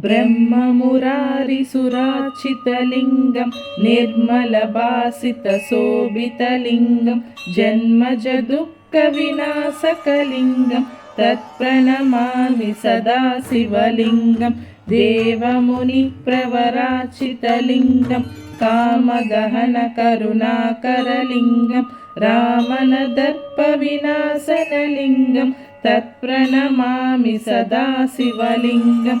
ब्रह्ममुरारिसुराचितलिङ्गं निर्मलभासितशोभितलिङ्गं जन्मज दुःखविनाशकलिङ्गं तत्प्रणमामि सदा शिवलिङ्गं देवमुनिप्रवराचितलिङ्गं कामदहनकरुणाकरलिङ्गं रामनदर्पविनाशनलिङ्गं तत्प्रणमामि सदा शिवलिङ्गं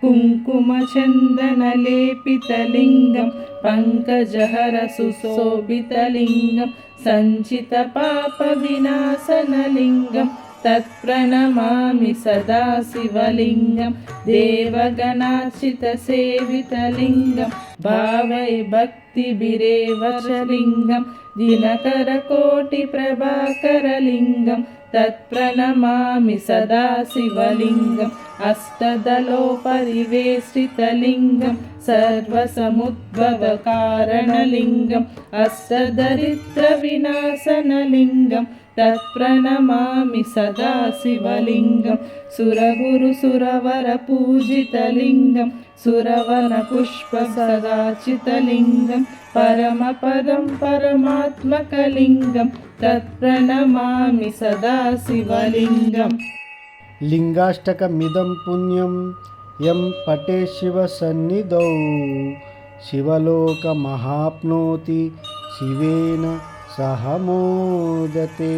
कुङ्कुमचन्दनलेपितलिङ्गं पङ्कजहरसुशोभितलिङ्गं सञ्चितपापविनाशनलिङ्गं तत्प्रणमामि सदा शिवलिङ्गं देवगणाचितसेवितलिङ्गं भावै भक्तिभिरेव च लिङ्गं दिनकरकोटिप्रभाकरलिङ्गं तत्प्रणमामि सदा शिवलिङ्गम् अष्टदलोपरिवेष्टितलिङ्गं सर्वसमुद्भवकारणलिङ्गम् अष्टदरिद्रविनाशनलिङ्गं तत्प्रणमामि सदा शिवलिङ्गं। सुरगुरुसुरवरपूजितलिङ्गं सुरवनपुष्पसदाचितलिङ्गं परमपदं परमात्मकलिङ्गं। तत्प्रणमामि सदा शिवलिङ्गम्। लिङ्गाष्टकमिदं पुण्यं यं पटे शिवसन्निधौ शिवलोकमहाप्नोति शिवेन सह मोदते।